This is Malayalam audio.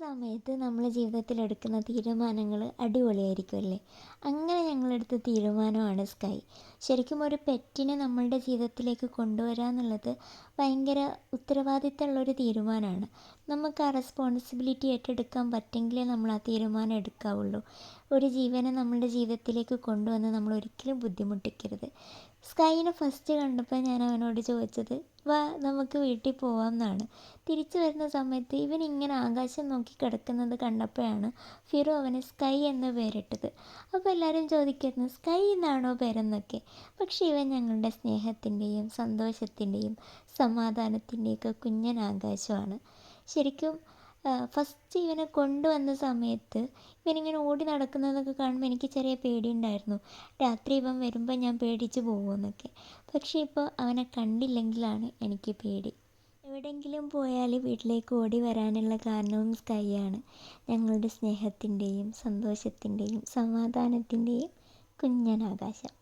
സമയത്ത് നമ്മൾ ജീവിതത്തിൽ എടുക്കുന്ന തീരുമാനങ്ങൾ അടിപൊളിയായിരിക്കുമല്ലേ? അങ്ങനെ ഞങ്ങളെടുത്ത തീരുമാനമാണ് സ്കൈ ശരിക്കും ഒരു പെറ്റിനെ നമ്മളുടെ ജീവിതത്തിലേക്ക് കൊണ്ടുവരിക എന്നുള്ളത് ഭയങ്കര ഉത്തരവാദിത്തമുള്ളൊരു തീരുമാനമാണ്. നമുക്ക് ആ റെസ്പോൺസിബിലിറ്റി ഏറ്റെടുക്കാൻ പറ്റെങ്കിലേ നമ്മൾ ആ തീരുമാനം എടുക്കാവുള്ളൂ. ഒരു ജീവനെ നമ്മളുടെ ജീവിതത്തിലേക്ക് കൊണ്ടുവന്ന് നമ്മൾ ഒരിക്കലും ബുദ്ധിമുട്ടിക്കരുത് സ്കൈനെ ഫസ്റ്റ് കണ്ടപ്പോൾ ഞാൻ അവനോട് ചോദിച്ചത് വാ നമുക്ക് വീട്ടിൽ പോവാം എന്നാണ് തിരിച്ചു വരുന്ന സമയത്ത് ഇവൻ ഇങ്ങനെ ആകാശം നോക്കി കിടക്കുന്നത് കണ്ടപ്പോഴാണ് ഫിറോ അവന് സ്കൈ എന്ന് പേരിട്ടത്. അപ്പോൾ എല്ലാവരും ചോദിക്കുന്നു സ്കൈ എന്നാണോ പേരെന്നൊക്കെ? പക്ഷെ ഇവൻ ഞങ്ങളുടെ സ്നേഹത്തിന്റെയും സന്തോഷത്തിന്റെയും സമാധാനത്തിന്റെയൊക്കെ കുഞ്ഞൻ ആകാശമാണ്. ശരിക്കും ഫസ്റ്റ് ഇവനെ കൊണ്ടുവന്ന സമയത്ത് ഇവനിങ്ങനെ ഓടി നടക്കുന്നതൊക്കെ കാണുമ്പോൾ എനിക്ക് ചെറിയ പേടിയുണ്ടായിരുന്നു. രാത്രി ഇവൻ വരുമ്പോൾ ഞാൻ പേടിച്ച് പോകുമെന്നൊക്കെ. പക്ഷേ ഇപ്പോൾ അവനെ കണ്ടില്ലെങ്കിലാണ് എനിക്ക് പേടി. എവിടെയെങ്കിലും പോയാൽ വീട്ടിലേക്ക് ഓടി വരാനുള്ള കാരണവും സ്കൈയാണ്. ഞങ്ങളുടെ സ്നേഹത്തിന്റെയും സന്തോഷത്തിന്റെയും സമാധാനത്തിന്റെയും കുഞ്ഞനാകാശം